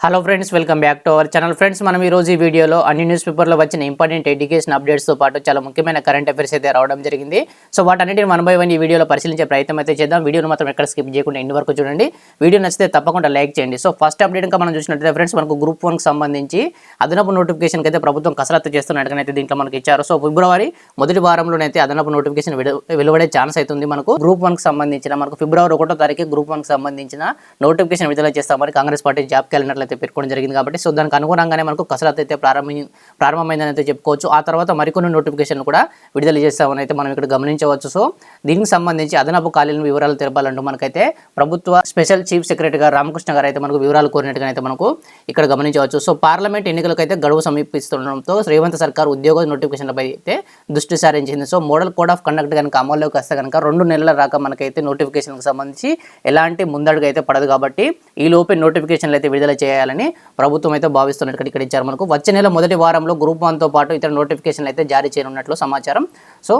Hello friends welcome back to our channel friends మనం ఈ రోజు ఈ వీడియోలో అన్ని న్యూస్ పేపర్లో వచ్చిన ఇంపార్టెంట్ ఎడ్యుకేషన్ అప్డేట్స్తో పాటు చాలా ముఖ్యమైన కరెంట్ అఫైర్స్ అయితే రావడం జరిగింది. సో వాటన్నిటిని వన్ బై వన్ ఈ వీడియోలో పరిశీలించే ప్రయత్నం అయితే చేద్దాం. వీడియోను మాత్రం ఎక్కడ స్కిప్ చేయకుండా ఎండ్ వరకు చూడండి. వీడియో నచ్చితే తప్పకుండా లైక్ చేయండి. సో ఫస్ట్ అప్డేట్ ఇంకా మనం చూసినట్లయితే ఫ్రెండ్స్ మనకు గ్రూప్ వన్కి సంబంధించి అదనపు నోటిఫికేషన్కి అయితే ప్రభుత్వం కసరత్తు చేస్తున్నట్టుగానైతే దీంట్లో మనకి ఇచ్చారు. సో ఫిబ్రవరి మొదటి వారంలోనైతే అదనపు నోటిఫికేషన్ వెలువడే ఛాన్స్ అయితే ఉంది మనకు. గ్రూప్ వన్కి సంబంధించిన మనకు ఫిబ్రవరి ఒకటో తారీఖు గ్రూప్ వన్కి సంబంధించిన నోటిఫికేషన్ విడుదల చేస్తామని కాంగ్రెస్ పార్టీ జాబ్ క్యాలెండర్లో అయితే పెట్టుకోవడం జరిగింది కాబట్టి సో దానికి అనుగుణంగానే మనకు కసరత్ అయితే ప్రారంభి ప్రారంభమైందని అయితే చెప్పుకోవచ్చు. ఆ తర్వాత మరికొన్ని నోటిఫికేషన్లు కూడా విడుదల చేస్తామని అయితే మనం ఇక్కడ గమనించవచ్చు. సో దీనికి సంబంధించి అదనపు ఖాళీలను వివరాలు తెలపాలంటూ మనకైతే ప్రభుత్వ స్పెషల్ చీఫ్ సెక్రటరీ గారు రామకృష్ణ గారు అయితే మనకు వివరాలు కోరినట్టుగా అయితే మనకు ఇక్కడ గమనించవచ్చు. సో పార్లమెంట్ ఎన్నికలకు అయితే గడువు సమీపిస్తుండడంతో రేవంత్ సర్కార్ ఉద్యోగ నోటిఫికేషన్లపై అయితే దృష్టి సారించింది. So model code of conduct కనుక అమల్లోకి వస్తే కనుక రెండు నెలల రాక మనకైతే నోటిఫికేషన్కి సంబంధించి ఎలాంటి ముందడుగు అయితే పడదు కాబట్టి ఈ లోపే నోటిఫికేషన్లు అయితే విడుదల చేయాలి. చేయాలని ప్రభుత్వం అయితే భావిస్తున్నట్టు ఇక్కడ ఇచ్చారు. మనకు వచ్చే నెల మొదటి వారంలో గ్రూప్ వన్తో పాటు ఇతర నోటిఫికేషన్లు అయితే జారీ చేయనున్నట్లు సమాచారం. సో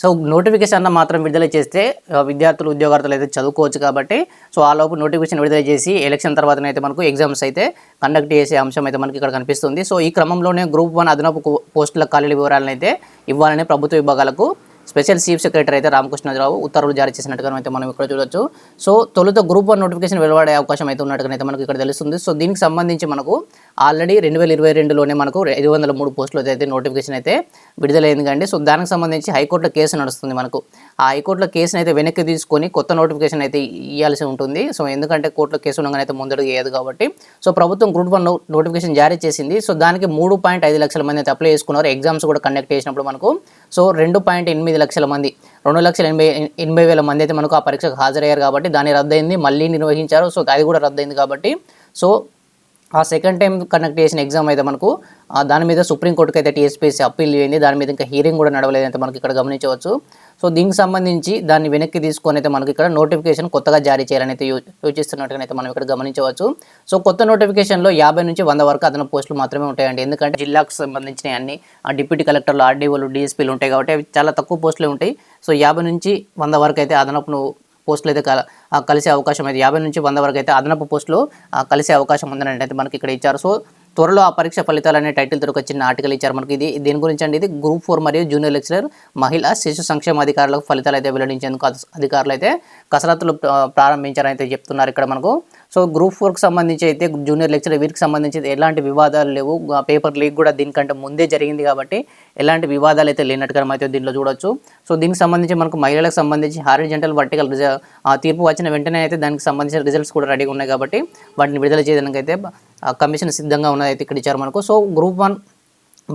సో నోటిఫికేషన్ మాత్రం విడుదల చేస్తే విద్యార్థులు ఉద్యోగార్థులు అయితే చదువుకోవచ్చు కాబట్టి సో ఆ లోపు నోటిఫికేషన్ విడుదల చేసి ఎలక్షన్ తర్వాతనైతే మనకు ఎగ్జామ్స్ అయితే కండక్ట్ చేసే అంశం అయితే మనకి ఇక్కడ కనిపిస్తుంది. సో ఈ క్రమంలోనే గ్రూప్ వన్ అదనపు పోస్టుల ఖాళీల వివరాలను అయితే ఇవ్వాలని ప్రభుత్వ విభాగాలకు స్పెషల్ చీఫ్ సెక్రటరీ అయితే రామకృష్ణరావు ఉత్తర్వులు జారీ చేసినట్టుగా అయితే మనం ఇక్కడ చూడొచ్చు. సో తొలుత గ్రూప్ వన్ నోటిఫికేషన్ వెలువడే అవకాశం అయితే ఉన్నట్టుగా అయితే మనకు ఇక్కడ తెలుస్తుంది. సో దీనికి సంబంధించి మనకు ఆల్రెడీ రెండు వేల ఇరవై రెండులోనే మనకు ఐదు వందల మూడు పోస్టులు అయితే నోటిఫికేషన్ అయితే విడుదలైంది కండి. సో దానికి సంబంధించి హైకోర్టులో కేసు నడుస్తుంది మనకు. హైకోర్టులో కేసును అయితే వెనక్కి తీసుకొని కొత్త నోటిఫికేషన్ అయితే ఇవ్వాల్సి ఉంటుంది. సో ఎందుకంటే కోర్టులో కేసు ఉండగానే అయితే ముందడుగు వేయదు కాబట్టి. సో ప్రభుత్వం గ్రూప్ వన్ నోటిఫికేషన్ జారీ చేసింది. సో దానికి మూడు పాయింట్ ఐదు లక్షల మంది అయితే అప్లై చేసుకున్నారు. ఎగ్జామ్స్ కూడా కండక్ట్ చేసినప్పుడు మనకు. సో రెండు పాయింట్ ఎనిమిది లక్షల మంది రెండు లక్షల ఎనభై ఎనభై వేల మంది అయితే మనకు ఆ పరీక్షకు హాజరయ్యారు కాబట్టి దాన్ని రద్దయింది. మళ్ళీ నిర్వహించారు. సో అది కూడా రద్దయింది కాబట్టి. సో ఆ సెకండ్ టైం కండక్ట్ చేసిన ఎగ్జామ్ అయితే మనకు దాని మీద సుప్రీంకోర్టుకి అయితే టీఎస్పీఎస్సీ అప్పీల్ అయింది దాని మీద ఇంకా హీరింగ్ కూడా నడవలేదు అయితే మనకి ఇక్కడ గమనించవచ్చు. సో దీనికి సంబంధించి దాన్ని వెనక్కి తీసుకొని అయితే మనకి ఇక్కడ నోటిఫికేషన్ కొత్తగా జారీ చేయాలని అయితే యోచిస్తున్నట్టుగా అయితే మనం ఇక్కడ గమనించవచ్చు. సో కొత్త నోటిఫికేషన్లో యాభై నుంచి వంద వరకు అదన పోస్టులు మాత్రమే ఉంటాయండి. ఎందుకంటే జిల్లాకు సంబంధించిన అన్ని ఆ డిప్యూటీ కలెక్టర్లు ఆర్డీఓలు డీఎస్పీలు ఉంటాయి కాబట్టి అవి చాలా తక్కువ పోస్టులు ఉంటాయి. సో యాభై నుంచి వంద వరకు అయితే అదనపు పోస్టులు అయితే కల- ఆ కలిసే అవకాశం అయితే యాభై నుంచి వంద వరకు అయితే అదనపు పోస్టులు ఆ కలిసే అవకాశం ఉందని అయితే మనకి ఇక్కడ ఇచ్చారు. సో త్వరలో ఆ పరీక్ష ఫలితాలు అనే టైటిల్ ఒక చిన్న ఆర్టికల్ ఇచ్చారు మనకి ఇది. దీని గురించి అండి ఇది గ్రూప్ ఫోర్ మరియు జూనియర్ లెక్చరర్ మహిళా శిశు సంక్షేమ అధికారులకు ఫలితాలు అయితే వెల్లడించేందుకు అధికారులు అయితే కసరత్తులు ప్రారంభించారని అయితే చెప్తున్నారు ఇక్కడ మనకు. సో గ్రూప్ ఫోర్కి సంబంధించి అయితే జూనియర్ లెక్చరర్ వీరికి సంబంధించి ఎలాంటి వివాదాలు లేవు. పేపర్ లీక్ కూడా దీనికంటే ముందే జరిగింది కాబట్టి ఎలాంటి వివాదాలు అయితే లేనట్టుగా మనం అయితే దీనిలో చూడొచ్చు. సో దీనికి సంబంధించి మనకు మహిళలకు సంబంధించి హారిజెంటల్ వర్టికల్ ఆ తీర్పు వచ్చిన వెంటనే అయితే దానికి సంబంధించిన రిజల్ట్స్ కూడా రెడీగా ఉన్నాయి కాబట్టి వాటిని విడుదల చేయడానికి అయితే కమిషన్ సిద్ధంగా ఉన్నది అయితే ఇక్కడ ఇచ్చారు మనకు. సో గ్రూప్ వన్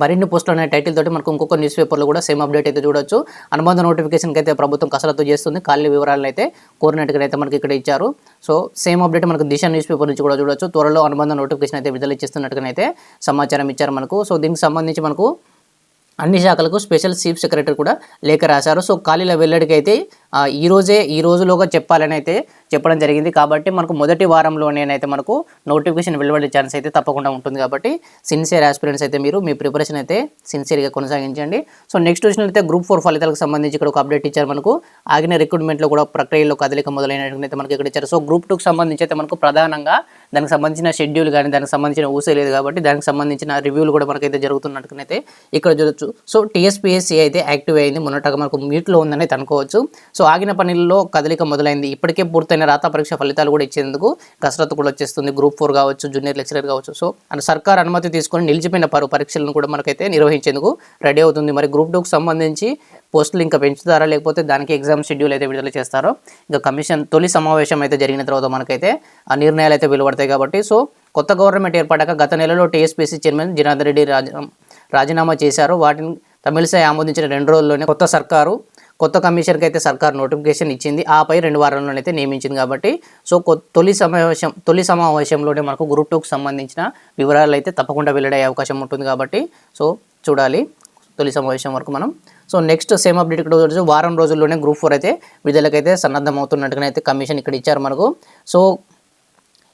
మరిన్ని పోస్టులు అనే టైటిల్ తోటి మనకు ఇంకొక న్యూస్ పేపర్లో కూడా సేమ్ అప్డేట్ అయితే చూడొచ్చు. అనుబంధ నోటిఫికేషన్కి అయితే ప్రభుత్వం కసరత్తు చేస్తుంది. ఖాళీ వివరాలను అయితే కోరినట్టుగా అయితే మనకి ఇక్కడ ఇచ్చారు. సో సేమ్ అప్డేట్ మనకు దిశ న్యూస్ పేపర్ నుంచి కూడా చూడొచ్చు. త్వరలో అనుబంధ నోటిఫికేషన్ అయితే విడుదల చేస్తున్నట్టుగా అయితే సమాచారం ఇచ్చారు మనకు. సో దీనికి సంబంధించి మనకు అన్ని శాఖలకు స్పెషల్ చీఫ్ సెక్రటరీ కూడా లేఖ రాశారు. సో ఖాళీల వెల్లడికి ఈరోజే ఈ రోజే ఈ రోజులోగా చెప్పాలని అయితే చెప్పడం జరిగింది. కాబట్టి మనకు మొదటి వారంలోనేనైతే మనకు నోటిఫికేషన్ వెలువడే ఛాన్స్ అయితే తప్పకుండా ఉంటుంది కాబట్టి సిన్సియర్ ఆస్పిరెంట్స్ అయితే మీరు మీ ప్రిపరేషన్ అయితే సిన్సియర్గా కొనసాగించండి. సో నెక్స్ట్ చూసినట్లయితే గ్రూప్ ఫోర్ ఫలితాలకు సంబంధించి ఇక్కడ ఒక అప్డేట్ ఇచ్చారు మనకు. ఆగిన రిక్రూట్మెంట్లో కూడా ప్రక్రియలో కదలిక మొదలైనట్టు మనకి ఇక్కడ ఇచ్చారు. సో గ్రూప్ టూకి సంబంధించి అయితే మనకు ప్రధానంగా దానికి సంబంధించిన షెడ్యూల్ కానీ దానికి సంబంధించిన ఊసే లేదు కాబట్టి దానికి సంబంధించిన రివ్యూలు కూడా మనకైతే జరుగుతున్నట్టునైతే ఇక్కడ అనుకోవచ్చు సో టీఎస్పీఎస్సీ అయితే యాక్టివ్ అయింది. మొన్నటగా మనకు మ్యూట్లో ఉందని అయితే అనుకోవచ్చు సో ఆగిన పనుల్లో కదలిక మొదలైంది. ఇప్పటికే పూర్తయిన రాత పరీక్ష ఫలితాలు కూడా ఇచ్చేందుకు కసరత్తు కూడా వచ్చేస్తుంది. గ్రూప్ ఫోర్ కావచ్చు జూనియర్ లెక్చరర్ కావచ్చు. సో అండ్ సర్కార్ అనుమతి తీసుకొని నిలిచిపోయిన పలు పరీక్షలను కూడా మనకైతే నిర్వహించేందుకు రెడీ అవుతుంది. మరి గ్రూప్ టూకి సంబంధించి పోస్టులు ఇంకా పెంచుతారా? లేకపోతే దానికి ఎగ్జామ్ షెడ్యూల్ అయితే విడుదల చేస్తారో? ఇంకా కమిషన్ తొలి సమావేశం అయితే జరిగిన తర్వాత మనకైతే ఆ నిర్ణయాలు అయితే వెలువడతాయి కాబట్టి. సో కొత్త గవర్నమెంట్ ఏర్పడ్డాక గత నెలలో టీఎస్పీసీ చైర్మన్ జనార్దన్ రెడ్డి రాజ రాజీనామా చేశారు. వాటిని తమిళసై ఆమోదించిన రెండు రోజుల్లోనే కొత్త సర్కారు కొత్త కమిషన్కి అయితే సర్కార్ నోటిఫికేషన్ ఇచ్చింది. ఆపై రెండు వారంలోనైతే నియమించింది కాబట్టి సో తొలి సమావేశం తొలి సమావేశంలోనే మనకు గ్రూప్ టూకి సంబంధించిన వివరాలు అయితే తప్పకుండా వెల్లడే అవకాశం ఉంటుంది కాబట్టి సో చూడాలి తొలి సమావేశం వరకు మనం. సో నెక్స్ట్ సేమ్ అప్డేట్ ఇక్కడ రోజు వారం రోజుల్లోనే గ్రూప్ ఫోర్ అయితే విడుదలకైతే సన్నద్ధం అవుతున్నట్టుగా అయితే కమిషన్ ఇక్కడ ఇచ్చారు మనకు. సో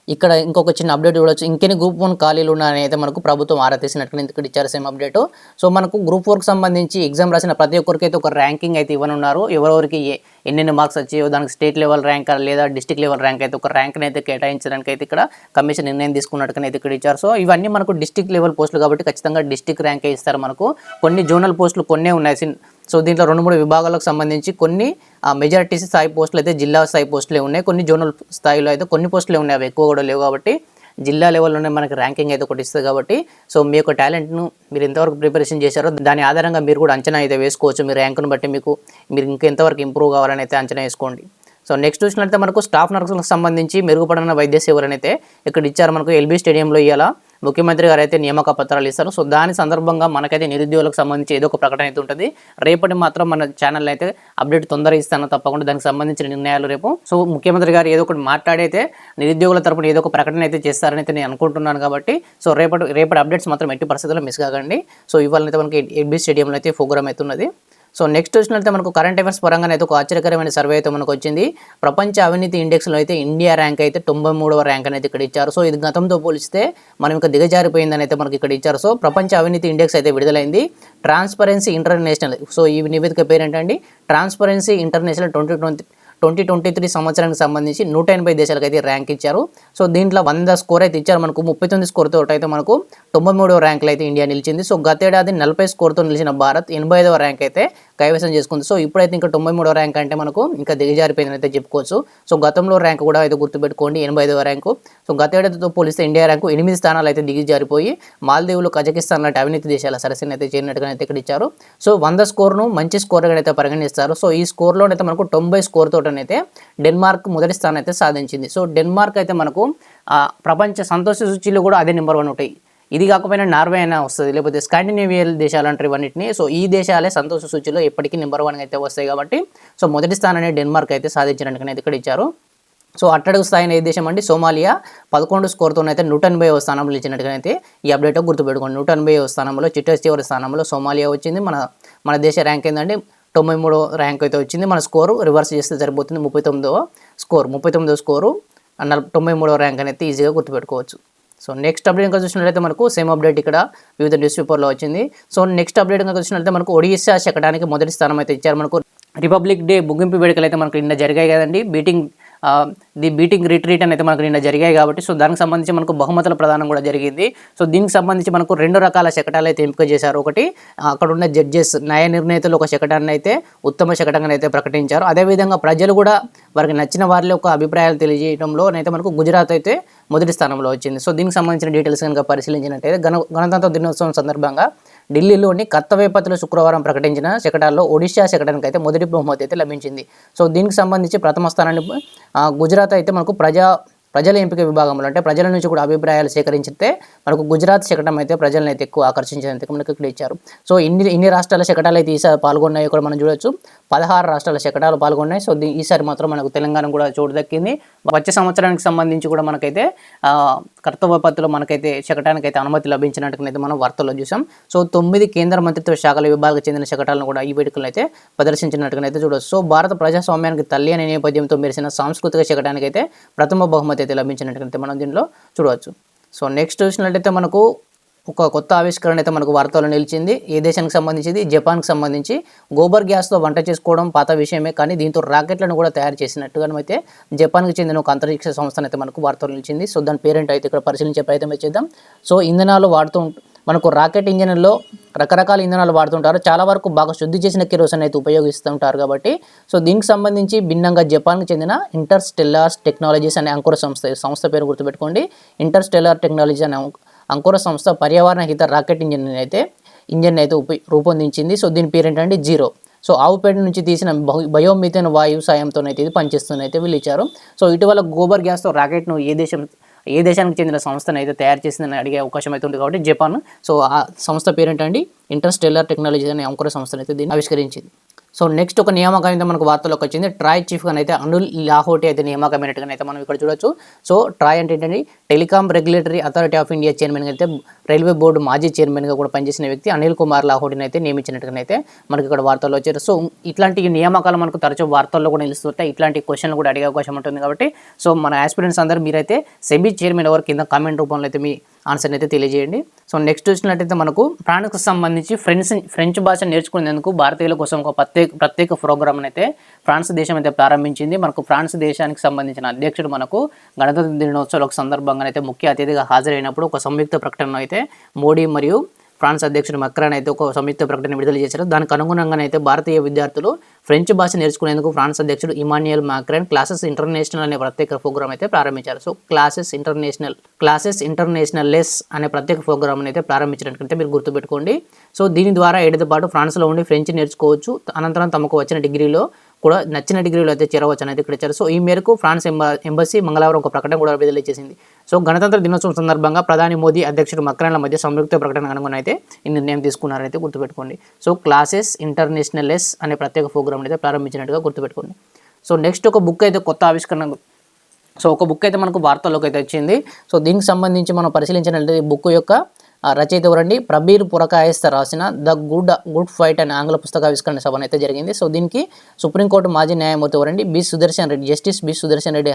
ఇక్కడ ఇంకొక చిన్న అప్డేట్ చూడొచ్చు ఇంకెన్ని గ్రూప్ వన్ ఖాళీలు ఉన్నాయని అయితే మనకు ప్రభుత్వం ఆరా తీసినట్టుగా ఇక్కడ ఇచ్చారు సేమ్ అప్డేట్ సో మనకు గ్రూప్ ఫోర్కి సంబంధించి ఎగ్జామ్ రాసిన ప్రతి ఒక్కరికి అయితే ఒక ర్యాంకింగ్ అయితే ఇవ్వనున్నారు. ఎవరెవరికి ఎన్నెన్ని మార్క్స్ వచ్చాయో దానికి స్టేట్ లెవెల్ ర్యాంక్ లేదా డిస్టిక్ లెవెల్ ర్యాంక్ అయితే ఒక ర్యాంక్ని అయితే కేటాయించడానికి అయితే ఇక్కడ కమిషన్ నిర్ణయం తీసుకున్నట్టుగా అయితే ఇక్కడ ఇచ్చారు. సో ఇవన్నీ మనకు డిస్టిక్ లెవెల్ పోస్టులు కాబట్టి ఖచ్చితంగా డిస్టిక్ ర్యాంకే ఇస్తారు మనకు. కొన్ని జోనల్ పోస్టులు కొన్నే ఉన్నాయి. సో దీంట్లో రెండు మూడు విభాగాలకు సంబంధించి కొన్ని మెజారిటీ స్థాయి పోస్టులు అయితే జిల్లా స్థాయి పోస్టులే ఉన్నాయి. కొన్ని జోనల్ స్థాయిలో అయితే కొన్ని పోస్టులే ఉన్నాయి. అవి ఎక్కువ కూడా లేవు కాబట్టి జిల్లా లెవెల్లోనే మనకి ర్యాంకింగ్ అయితే ఒకటి ఇస్తుంది కాబట్టి సో మీ యొక్క టాలెంట్ను మీరు ఎంతవరకు ప్రిపరేషన్ చేశారో దాని ఆధారంగా మీరు కూడా అంచనా అయితే వేసుకోవచ్చు. మీ ర్యాంకును బట్టి మీకు మీరు ఇంకా ఎంతవరకు ఇంప్రూవ్ కావాలని అయితే అంచనా వేసుకోండి. సో నెక్స్ట్ చూసినట్లయితే మనకు స్టాఫ్ నర్సులకు సంబంధించి మెరుగుపడిన వైద్య సేవలను అయితే ఇక్కడ ఇచ్చారు. మనకు ఎల్బీ స్టేడియంలో ఇవాళ ముఖ్యమంత్రి గారు అయితే నియామక పత్రాలు ఇస్తారు. సో దాని సందర్భంగా మనకైతే నిరుద్యోగులకు సంబంధించి ఏదో ఒక ప్రకటన అయితే ఉంటుంది. రేపటి మాత్రం మన ఛానల్ అయితే అప్డేట్ తొందర ఇస్తాను తప్పకుండా దానికి సంబంధించిన నిర్ణయాలు రేపు. సో ముఖ్యమంత్రి గారు ఏదో ఒకటి మాట్లాడైతే నిరుద్యోగుల తరపున ఏదో ఒక ప్రకటన అయితే చేస్తారని అయితే నేను అనుకుంటున్నాను కాబట్టి సో రేపటి రేపటి అప్డేట్స్ మాత్రం ఎట్టి పరిస్థితుల్లో మిస్ కాకండి. సో ఇవాళ అయితే మనకి ఎడ్బీ స్టేడియంలో అయితే ప్రోగ్రామ్ అవుతున్నది సో నెక్స్ట్ వచ్చినట్లయితే మనకు కరెంట్ అఫైర్స్ పరంగానే అయితే ఒక ఆశ్చర్యకరమైన సర్వే అయితే మనకు వచ్చింది. ప్రపంచ అవినీతి ఇండెక్స్లో అయితే ఇండియా ర్యాంక్ అయితే తొంభై మూడవ ర్యాంక్ అనేది ఇక్కడ ఇచ్చారు. సో ఇది గతంతో పోలిస్తే మనం ఇంకా దిగజారిపోయిందని అయితే మనకి ఇక్కడ ఇచ్చారు. సో ప్రపంచ అవినీతి ఇండెక్స్ అయితే విడుదలైంది. ట్రాన్స్పరెన్సీ ఇంటర్నేషనల్ సో ఈ నివేదిక పేరేంటండి? Transparency international twenty twenty twenty twenty three సంవత్సరానికి సంబంధించి నూట ఎనభై దేశాలకు అయితే ర్యాంక్ ఇచ్చారు. సో దీంట్లో వంద స్కోర్ అయితే ఇచ్చారు. మనకు ముప్పై తొమ్మిది స్కోర్తో అయితే మనకు తొంభై మూడవ ర్యాంకులు అయితే ఇండియా నిలిచింది. సో గతేడాది నలభై స్కోర్తో నిలిచిన భారత్ ఎనభై ఐదవ ర్యాంక్ అయితే కైవసం చేసుకుంది. సో ఇప్పుడైతే ఇంకా తొంభై మూడవ ర్యాంక్ అంటే మనకు ఇంకా దిగజారిపోయిందని అయితే చెప్పుకోవచ్చు. సో గతంలో ర్యాంక్ కూడా అయితే గుర్తుపెట్టుకోండి ఎనభై ఐదవ ర్యాంకు. సో గతేడాదితో పోలిస్తే ఇండియా ర్యాంకు ఎనిమిది స్థానాలు అయితే దిగజారిపోయి మాల్దీవులు కజకిస్తాన్ లాంటి అవినీతి దేశాల సరసన అయితే చేరినట్టుగా అయితే ఇక్కడ ఇచ్చారు. సో వంద స్కోర్ను మంచి స్కోర్గా అయితే పరిగణిస్తారు. సో ఈ స్కోర్లోనైతే మనకు తొంభై స్కోర్ తోటనైతే డెన్మార్క్ మొదటి స్థానం అయితే సాధించింది. సో డెన్మార్క్ అయితే మనకు ప్రపంచ సంతోష సూచీలు కూడా అదే నెంబర్ వన్ ఉంటాయి. ఇది కాకపోయినా నార్వే అయినా వస్తుంది. లేకపోతే స్కాండినేవియల్ దేశాలు అంటారు ఇవన్నింటిని. సో ఈ దేశాలే సంతోష సూచిలో ఎప్పటికీ నెంబర్ వన్ అయితే వస్తాయి కాబట్టి సో మొదటి స్థానాన్ని డెన్మార్క్ అయితే సాధించినట్టుగా ఇక్కడ ఇచ్చారు. సో అట్టడుగు స్థాయిని ఏ దేశం అండి? సోమాలియా. పదకొండు స్కోర్తో అయితే నూట ఎనభై స్థానంలో ఇచ్చినట్టుగానైతే ఈ అప్డేట్ గుర్తుపెట్టుకోండి. నూట ఎనభై స్థానంలో చిట్ట చివరి స్థానంలో సోమాలియా వచ్చింది. మన మన దేశ ర్యాంక్ ఏంటంటే తొంభై మూడో ర్యాంక్ అయితే వచ్చింది. మన స్కోరు రివర్స్ చేస్తే సరిపోతుంది ముప్పై తొమ్మిదవ స్కోర్ ముప్పై తొమ్మిదో స్కోరు నల తొంభై మూడవ ర్యాంక్ అనేది ఈజీగా గుర్తుపెట్టుకోవచ్చు. సో నెక్స్ట్ అప్డేట్ ఇంకా చూసినట్లయితే మనకు సేమ్ అప్డేట్ ఇక్కడ వివిధ న్యూస్ పేపర్లో వచ్చింది. సో నెక్స్ట్ అప్డేట్ ఇంకా చూసినట్లయితే మనకు ఒడిశా శకటానికి మొదటి స్థానం అయితే ఇచ్చారు. మనకు రిపబ్లిక్ డే ముగింపు వేడుకలు అయితే మనకు నిన్న జరిగాయి కదండి. బీటింగ్ ది బీటింగ్ రిట్రీట్ అని అయితే మనకు నిన్న జరిగాయి కాబట్టి సో దానికి సంబంధించి మనకు బహుమతుల ప్రదానం కూడా జరిగింది. సో దీనికి సంబంధించి మనకు రెండు రకాల శకటాలు అయితే ఎంపిక చేశారు. ఒకటి అక్కడ ఉన్న జడ్జెస్ న్యాయ నిర్ణేతలు ఒక శకటాన్ని అయితే ఉత్తమ శకటంగా అయితే ప్రకటించారు. అదేవిధంగా ప్రజలు కూడా వారికి నచ్చిన వారి యొక్క అభిప్రాయాలు తెలియజేయడంలో అయితే మనకు గుజరాత్ అయితే మొదటి స్థానంలో వచ్చింది. సో దీనికి సంబంధించిన డీటెయిల్స్ కనుక పరిశీలించినట్టయితే గణ గణతంత్ర దినోత్సవం సందర్భంగా ఢిల్లీలోని కర్తవ్యపతిలో శుక్రవారం ప్రకటించిన శకటాల్లో ఒడిశా శకటానికి అయితే మొదటి బహుమతి అయితే లభించింది. సో దీనికి సంబంధించి ప్రథమ స్థానాన్ని గుజరాత్ అయితే మనకు ప్రజా ప్రజల ఎంపిక విభాగంలో అంటే ప్రజల నుంచి కూడా అభిప్రాయాలు సేకరించితే మనకు గుజరాత్ శకటం అయితే ప్రజలను అయితే ఎక్కువ ఆకర్షించేందుకు మనకు ఇక్కడ ఇచ్చారు. సో ఇన్ని ఇన్ని రాష్ట్రాల శకటాలు అయితే ఈసారి పాల్గొన్నాయి కూడా మనం చూడొచ్చు. పదహారు రాష్ట్రాల శకటాలు పాల్గొన్నాయి. సో ఈసారి మాత్రం మనకు తెలంగాణ కూడా చోటు దక్కింది. వచ్చే సంవత్సరానికి సంబంధించి కూడా మనకైతే కర్తవ్య పత్తులో మనకైతే శకటానికి అయితే అనుమతి లభించినట్టునైతే మనం వార్తల్లో చూసాం. సో తొమ్మిది కేంద్ర మంత్రిత్వ శాఖల విభాగానికి చెందిన శకటాలను కూడా ఈ వేడుకలను అయితే ప్రదర్శించినట్టునైతే చూడవచ్చు సో భారత ప్రజాస్వామ్యానికి తల్లి అనే నేపథ్యంతో మెరిసిన సాంస్కృతిక శకటానికి అయితే ప్రథమ బహుమతి అయితే లభించినట్టుగా మనం దీనిలో చూడవచ్చు. సో నెక్స్ట్ చూసినట్లయితే మనకు ఒక కొత్త ఆవిష్కరణ అయితే మనకు వార్తల్లో నిలిచింది. ఏ దేశానికి సంబంధించింది? జపాన్కి సంబంధించి. గోబర్ గ్యాస్తో వంట చేసుకోవడం పాత విషయమే కానీ దీంతో రాకెట్లను కూడా తయారు చేసినట్టుగా అయితే జపాన్కి చెందిన ఒక అంతరిక్ష సంస్థ అయితే మనకు వార్తలు నిలిచింది. సో దాని పేరెంట్ అయితే ఇక్కడ పరిశీలించే ప్రయత్నం చేద్దాం. సో ఇంధనాలు వాడుతూ మనకు రాకెట్ ఇంజన్లో రకరకాల ఇంధనాలు వాడుతుంటారు చాలా వరకు బాగా శుద్ధి చేసిన కిరోసన్ అయితే ఉపయోగిస్తుంటారు కాబట్టి. సో దీనికి సంబంధించి భిన్నంగా జపాన్కి చెందిన ఇంటర్ స్టెల్లార్స్ టెక్నాలజీస్ అనే అంకుర సంస్థ సంస్థ పేరు గుర్తుపెట్టుకోండి. ఇంటర్ స్టెల్లార్ టెక్నాలజీ అనే అంకుర సంస్థ పర్యావరణ హిత రాకెట్ ఇంజిన్ అయితే ఇంజిన్ అయితే రూపొందించింది. సో దీని పేరు ఏంటంటే జీరో. సో ఆవుపేట నుంచి తీసిన బహు- బయోమిథేన్ వాయువు సాయంతో అయితే ఇది పనిచేస్తుంది అయితే వీళ్ళు ఇచ్చారు. సో ఇటీవల గోబర్ గ్యాస్తో రాకెట్ను ఏ దేశం ఏ దేశానికి చెందిన సంస్థను అయితే తయారు చేసిందని అడిగే అవకాశం అయితే ఉంది కాబట్టి జపాన్. సో ఆ సంస్థ పేరేంటండి? ఇంటర్స్టెల్లర్ టెక్నాలజీ అనే అంకుర సంస్థను అయితే దీన్ని ఆవిష్కరించింది. సో నెక్స్ట్ ఒక నియామకం అయితే మనకు వార్తలోకి వచ్చింది. ట్రాయ్ చీఫ్గా అయితే అనుల్ లాహోటి అయితే నియామకమైనట్టుగా అయితే మనం ఇక్కడ చూడొచ్చు. సో ట్రాయ్ అంటే ఏంటంటే telecom regulatory authority of India chairman అయితే రైల్వే బోర్డు మాజీ చైర్మన్గా కూడా పనిచేసిన వ్యక్తి అనిల్ కుమార్ లాహోటిని అయితే నియమించినట్టుగా అయితే మనకి ఇక్కడ వార్తల్లో వచ్చారు. సో ఇట్లాంటి నియామకాలు మనకు తరచూ వార్తల్లో కూడా నిలుస్తుంటాయి. ఇట్లాంటి క్వశ్చన్లు కూడా అడిగే అవకాశం ఉంటుంది కాబట్టి. సో మన ఆస్పిరెంట్స్ అందరూ మీరైతే సెబీ చైర్మన్ ఎవరు కింద కామెంట్ రూపంలో అయితే మీ ఆన్సర్ని అయితే తెలియజేయండి. సో నెక్స్ట్ చూసినట్టయితే మనకు ఫ్రాన్స్కి సంబంధించి ఫ్రెండ్స్ ఫ్రెంచ్ భాష నేర్చుకునేందుకు భారతీయుల కోసం ఒక ప్రత్యేక ప్రత్యేక ప్రోగ్రామ్ అయితే ఫ్రాన్స్ దేశం అయితే ప్రారంభించింది. మనకు ఫ్రాన్స్ దేశానికి సంబంధించిన అధ్యక్షుడు మనకు గణతంత్ర దినోత్సవాల సందర్భంగా అయితే ముఖ్య అతిథిగా హాజరైనప్పుడు ఒక సంయుక్త ప్రకటన అయితే మోడీ మరియు ఫ్రాన్స్ అధ్యక్షుడు మక్రాన్ అయితే ఒక సంయుక్త ప్రకటన విడుదల చేశారు. దానికి అనుగుణంగానే అయితే భారతీయ విద్యార్థులు ఫ్రెంచ్ భాష నేర్చుకునేందుకు ఫ్రాన్స్ అధ్యక్షుడు ఇమాన్యుయల్ మాక్రాన్ క్లాసెస్ ఇంటర్నేషనల్ అనే ప్రత్యేక ప్రోగ్రామ్ అయితే ప్రారంభించారు. So classes international classes international less అనే ప్రత్యేక ప్రోగ్రామ్ అయితే ప్రారంభించినట్లయితే మీరు గుర్తుపెట్టుకోండి. సో దీని ద్వారా ఏడాది పాటు ఫ్రాన్స్లో ఉండి ఫ్రెంచ్ నేర్చుకోవచ్చు. అనంతరం తమకు వచ్చిన డిగ్రీలో కూడా నచ్చిన డిగ్రీలో అయితే చేరవచ్చు అనేది ఇక్కడ ఇచ్చారు. సో ఈ మేరకు ఫ్రాన్స్ ఎంబసీ మంగళవారం ఒక ప్రకటన కూడా విడుదల చేసింది. సో గణతంత్ర దినోత్సవం సందర్భంగా ప్రధాని మోదీ అధ్యక్షుడు మక్రాన్ల మధ్య సంయుక్త ప్రకటన అనుగుణ అయితే ఈ నిర్ణయం తీసుకున్నారైతే గుర్తుపెట్టుకోండి. సో క్లాసెస్ ఇంటర్నేషనల్ లెస్ అనే ప్రత్యేక ప్రోగ్రామ్ అయితే ప్రారంభించినట్టుగా గుర్తుపెట్టుకోండి. సో నెక్స్ట్ ఒక బుక్ అయితే కొత్త ఆవిష్కరణ. సో ఒక బుక్ అయితే మనకు వార్తల్లోకి అయితే వచ్చింది. సో దీనికి సంబంధించి మనం పరిశీలించినట్లయితే బుక్ యొక్క రచయిత ఎవరండి? ప్రబీర్ పురకాయస్త రాసిన ద గుడ్ గుడ్ ఫైట్ అనే ఆంగ్ల పుస్తకావిష్కరణ సభ అయితే జరిగింది. సో దీనికి సుప్రీంకోర్టు మాజీ న్యాయమూర్తి ఎవరండి? B Sudarshan Reddy justice B Sudarshan Reddy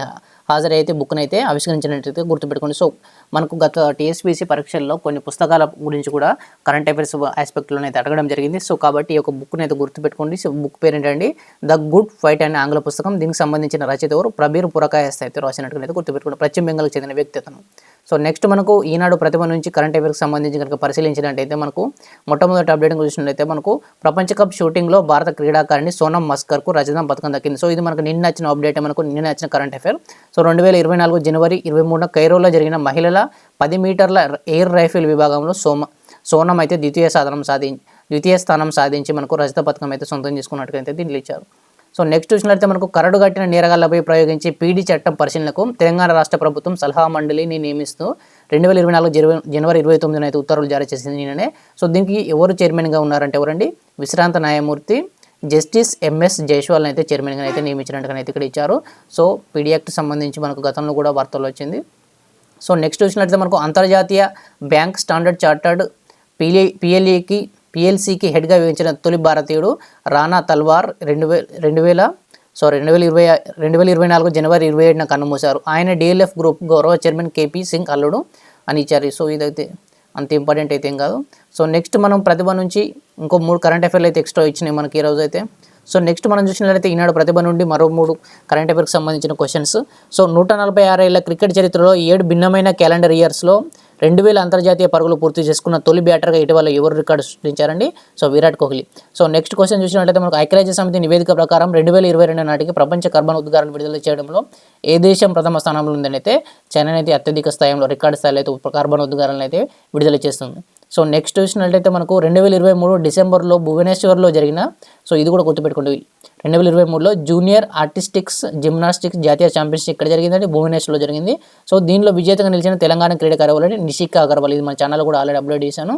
హాజరైతే బుక్ను అయితే ఆవిష్కరించినట్లయితే గుర్తుపెట్టుకోండి. సో మనకు గత టీఎస్పీసీ పరీక్షల్లో కొన్ని పుస్తకాల గురించి కూడా కరెంట్ అఫైర్స్ ఆస్పెక్ట్లో అయితే అడగడం జరిగింది. సో కాబట్టి ఈ యొక్క బుక్ని అయితే గుర్తుపెట్టుకోండి. సో బుక్ పేరు ఏంటండి ద గుడ్ ఫైట్ అనే ఆంగ్ల పుస్తకం. దీనికి సంబంధించిన రచయిత ఎవరు? ప్రబీర్ పురకాయస్త అయితే రాసినట్టుగా అయితే గుర్తుపెట్టుకోండి. పశ్చిమ బెంగాల్కి చెందిన వ్యక్తి అతను. సో నెక్స్ట్ మనకు ఈనాడు ప్రతిభ నుంచి కరెంట్ అఫైర్స్కి సంబంధించి కనుక పరిశీలించినట్టయితే మనకు మొట్టమొదటి అప్డేట్ చూసినట్లయితే మనకు ప్రపంచ కప్ షూటింగ్లో భారత క్రీడాకారిణి సోనం మస్కర్కు రజతం పథకం దక్కింది. సో ఇది మనకు నిన్న వచ్చిన అప్డేట్ మనకు నిన్న వచ్చిన కరెంట్ అఫేర్ సో రెండు వేల ఇరవై నాలుగు జనవరి ఇరవై మూడున కైరోలో జరిగిన మహిళల పది మీటర్ల ఎయిర్ రైఫిల్ విభాగంలో సోమ సోనం అయితే ద్వితీయ సాధనం సాధించి ద్వితీయ స్థానం సాధించి మనకు రజత పథకం అయితే సొంతం చేసుకున్నట్టుగా దీంట్లో ఇచ్చారు. సో నెక్స్ట్ చూసినట్లయితే మనకు కరడు కట్టిన నేరగాళ్ళపై ప్రయోగించి పీడీ చట్టం పరిశీలనకు తెలంగాణ రాష్ట్ర ప్రభుత్వం సలహా మండలిని నియమిస్తూ రెండు వేల ఇరవై నాలుగు జనవరి ఇరవై తొమ్మిదిన అయితే ఉత్తర్వులు జారీ చేసింది నిన్ననే. సో దీనికి ఎవరు చైర్మన్గా ఉన్నారంటే ఎవరండి? విశ్రాంత న్యాయమూర్తి జస్టిస్ ఎంఎస్ జైస్వాల్ని అయితే చైర్మన్గా అయితే నియమించినట్టుగా అయితే ఇక్కడ ఇచ్చారు. సో పీడీ యాక్ట్ సంబంధించి మనకు గతంలో కూడా వార్తలు వచ్చింది. సో నెక్స్ట్ చూసినట్లయితే మనకు అంతర్జాతీయ బ్యాంక్ స్టాండర్డ్ చార్టర్డ్ పిఎల్ఏ పిఎల్ఏకి పిఎల్సికి హెడ్గా వేయించిన తొలి భారతీయుడు రానా తల్వార్ రెండు వే రెండు వేల సో రెండు వేల ఇరవై రెండు వేల ఇరవై నాలుగు జనవరి ఇరవై ఏడున కన్నుమూశారు. ఆయన డిఎల్ఎఫ్ గ్రూప్ గౌరవ చైర్మన్ కేపీ సింగ్ అల్లుడు అని ఇచ్చారు. సో ఇదైతే అంత ఇంపార్టెంట్ అయితే ఏం కాదు. సో నెక్స్ట్ మనం ప్రతిభ నుంచి ఇంకో మూడు కరెంట్ అఫైర్లు అయితే ఎక్స్ట్రా ఇచ్చినాయి మనకి ఈరోజు అయితే. సో నెక్స్ట్ మనం చూసినట్లయితే ఈనాడు ప్రతిభ నుండి మరో మూడు కరెంట్ అఫైర్కి సంబంధించిన క్వశ్చన్స్. సో నూట నలభై ఆరేళ్ళ క్రికెట్ చరిత్రలో ఏడు భిన్నమైన క్యాలెండర్ ఇయర్స్లో రెండు వేల అంతర్జాతీయ పరుగులు పూర్తి చేసుకున్న తొలి బ్యాటర్గా ఇటీవల ఎవరు record సృష్టించారండి? So Virat Kohli. So next question చూసినట్లయితే మనకు ఐక్యరాజ్య సమితి నివేదిక ప్రకారం రెండు వేల ఇరవై రెండు నాటికి ప్రపంచ కర్బన్ ఉద్గారాన్ని విడుదల చేయడంలో ఏ దేశం ప్రథమ స్థానంలో ఉందని అయితే చైనా అయితే అత్యధిక స్థాయిలో రికార్డు స్థాయిలో అయితే కర్బన ఉద్గారాలను అయితే విడుదల చేస్తుంది. సో నెక్స్ట్ చూసినట్లయితే మనకు రెండు వేల ఇరవై మూడు డిసెంబర్లో భువనేశ్వర్లో జరిగిన సో ఇది కూడా గుర్తుపెట్టుకోండి. రెండు వేల ఇరవై మూడులో జూనియర్ ఆర్టిస్టిక్స్ జిమ్నాస్టిక్స్ జాతీయ ఛాంపియన్షిప్ ఇక్కడ జరిగిందంటే భువనేశ్వర్లో జరిగింది. సో దీనిలో విజేతగా నిలిచిన తెలంగాణ క్రీడాకారులు నిషికా అగర్వాల్. ఇది మన ఛానల్ కూడా ఆల్రెడీ అప్లోడ్ చేశాను.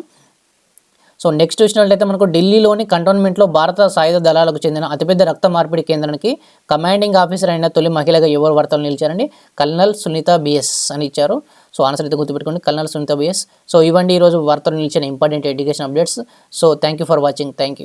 సో నెక్స్ట్ చూసినట్లయితే మనకు ఢిల్లీలోని కంటోన్మెంట్లో భారత సాయుధ దళాలకు చెందిన అతిపెద్ద రక్త మార్పిడి కేంద్రానికి కమాండింగ్ ఆఫీసర్ అయిన తొలి మహిళగా ఎవరు వార్తలు నిలిచారండి? కల్నల్ సునీత బిఎస్ అని ఇచ్చారు. సో ఆన్సర్ అయితే గుర్తుపెట్టుకోండి. కల్నల్ సునీత బిఎస్ సో ఇవ్వండి ఈరోజు వార్తలు నిలిచిన important education updates. So thank for watching. Thank